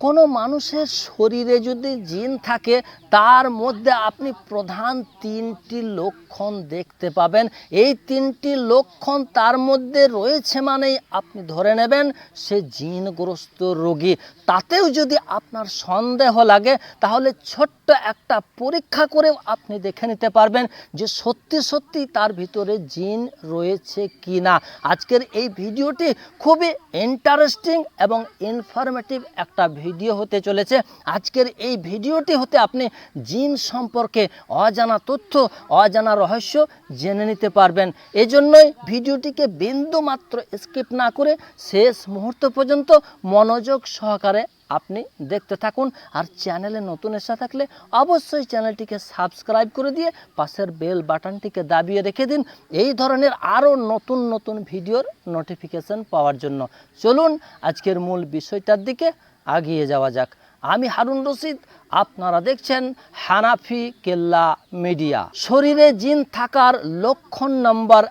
কোনো মানুষের শরীরে যদি জিন থাকে, তার মধ্যে আপনি প্রধান তিনটি লক্ষণ দেখতে পাবেন। এই তিনটি লক্ষণ তার মধ্যে রয়েছে মানেই আপনি ধরে নেবেন সে জিনগ্রস্ত রোগী। তাতেও যদি আপনার সন্দেহ লাগে, তাহলে ছোট্ট একটা পরীক্ষা করেও আপনি দেখে নিতে পারবেন যে সত্যি সত্যি তার ভিতরে জিন রয়েছে কি না আজকের এই ভিডিওটি খুবই ইন্টারেস্টিং এবং ইনফরমেটিভ একটা ভিডিও। হতে চলেছে। আজকের এই ভিডিওটি হতে আপনি জিন সম্পর্কে অজানা তথ্য, অজানা রহস্য জেনে নিতে পারবেন। এজন্যই ভিডিওটিকে বিন্দু মাত্র স্কিপ না করে শেষ মুহূর্ত পর্যন্ত মনোযোগ সহকারে আপনি দেখতে থাকুন। আর চ্যানেলে নতুন এসে থাকলে অবশ্যই চ্যানেলটিকে সাবস্ক্রাইব করে দিয়ে পাশের বেল বাটনটিকে দাবিয়ে রেখে দিন এই ধরনের আরও নতুন নতুন ভিডিওর নোটিফিকেশন পাওয়ার জন্য। চলুন আজকের মূল বিষয়টার দিকে আগিয়ে যাওয়া যাক। আমি হারুন রশিদ, আপনারা দেখছেন হানাফি কেল্লা মিডিয়া। শরীরে জিন থাকার লক্ষণ নম্বর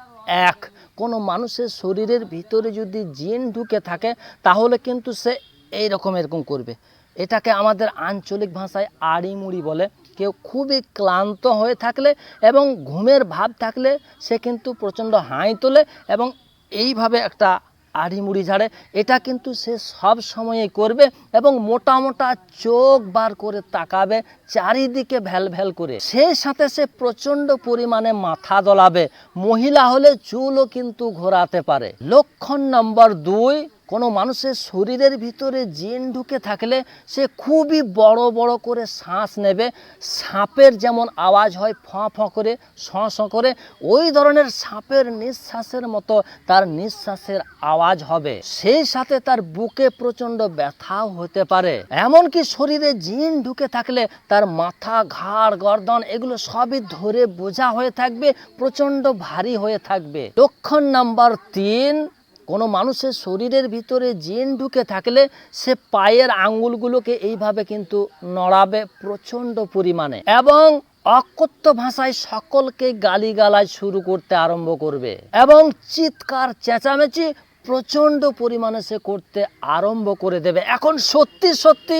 এক। কোনো মানুষের শরীরের ভিতরে যদি জিন ঢুকে থাকে, তাহলে কিন্তু সে এই রকম এরকম করবে। এটাকে আমাদের আঞ্চলিক ভাষায় আড়িমুড়ি বলে। কেউ খুবই ক্লান্ত হয়ে থাকলে এবং ঘুমের ভাব থাকলে সে কিন্তু প্রচণ্ড হাঁই তোলে এবং এইভাবে একটা আড়িমুড়ি ঝাড়ে, এটা কিন্তু সে সব সময়ে করবে এবং মোটা মোটা চোখ বার করে তাকাবে, চারিদিকে ভ্যাল ভ্যাল করে। সেই সাথে সে প্রচণ্ড পরিমাণে মাথা দলাবে। মহিলা হলে চুলও কিন্তু ঘোরাতে পারে। লক্ষণ নম্বর দুই কোনো মানুষের শরীরের ভিতরে জিন ঢুকে থাকলে সে খুবই বড় বড় করে শ্বাস নেবে। সাপের যেমন আওয়াজ হয়, ফঁ ফঁ করে, শঁ করে, ওই ধরনের সাপের নিঃশ্বাসের মতো তার নিঃশ্বাসের আওয়াজ হবে। সেই সাথে তার বুকে প্রচণ্ড ব্যথাও হতে পারে। এমনকি শরীরে জিন ঢুকে থাকলে তার মাথা, ঘাড়, গর্দন এগুলো সবই ধরে বোঝা হয়ে থাকবে, প্রচণ্ড ভারী হয়ে থাকবে। লক্ষণ নাম্বার তিন কোনো মানুষের শরীরের ভিতরে জিন ঢুকে থাকলে সে পায়ের আঙ্গুলগুলোকে এইভাবে কিন্তু নড়াবে প্রচণ্ড পরিমাণে এবং অকথ্য ভাষায় সকলকে গালিগালাজ শুরু করতে আরম্ভ করবে এবং চিৎকার, চেঁচামেচি প্রচণ্ড পরিমাণে সে করতে আরম্ভ করে দেবে। এখন সত্যি সত্যি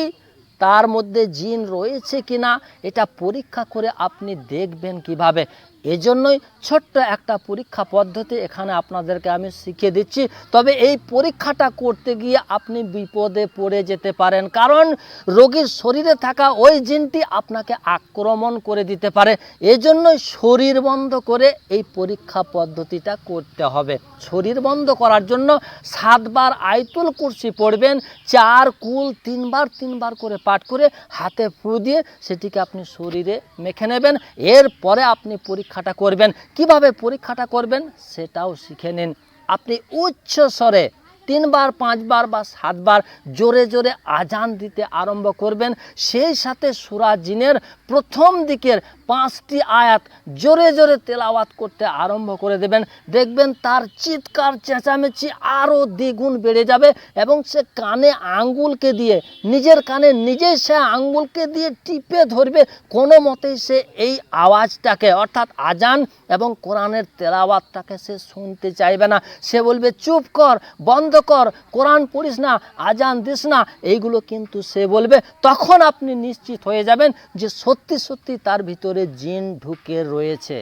তার মধ্যে জিন রয়েছে কিনা এটা পরীক্ষা করে আপনি দেখবেন কীভাবে। এজন্যই ছোট্ট একটা পরীক্ষা পদ্ধতি এখানে আপনাদেরকে আমি শিখিয়ে দিচ্ছি। তবে এই পরীক্ষাটা করতে গিয়ে আপনি বিপদে পড়ে যেতে পারেন। কারণ রোগীর শরীরে থাকা ওই জিনটি আপনাকে আক্রমণ করে দিতে পারে। এজন্যই শরীর বন্ধ করে এই পরীক্ষা পদ্ধতিটা করতে হবে। শরীর বন্ধ করার জন্য সাতবার আয়তুল কুর্সি পড়বেন, চার কুল তিনবার তিনবার করে পাঠ করে হাতে ফু দিয়ে সেটিকে আপনি শরীরে মেখে নেবেন। এরপরে আপনি পরীক্ষাটা করবেন। কীভাবে পরীক্ষাটা করবেন সেটাও শিখে নিন। আপনি উচ্চ স্বরে তিনবার, পাঁচবার বা সাতবার জোরে জোরে আজান দিতে আরম্ভ করবেন। সেই সাথে সুরাজিনের প্রথম দিকের পাঁচটি আয়াত জোরে জোরে তেলাওয়াত করতে আরম্ভ করে দেবেন। দেখবেন তার চিৎকার, চেঁচামেচি আরও দ্বিগুণ বেড়ে যাবে এবং সে কানে আঙ্গুলকে দিয়ে, নিজের কানে নিজেই সে আঙ্গুলকে দিয়ে টিপে ধরবে। কোনো মতেই সে এই আওয়াজটাকে, অর্থাৎ আজান এবং কোরআনের তেলাওয়াতটাকে সে শুনতে চাইবে না। সে বলবে, চুপ কর, বন্ধ কর, কোরআন পড়িস না, আজান দিস না। এইগুলো কিন্তু সে বলবে। তখন আপনি নিশ্চিত হয়ে যাবেন যে সত্যি সত্যি তার ভিতরে জিন ঢুকে রয়েছে।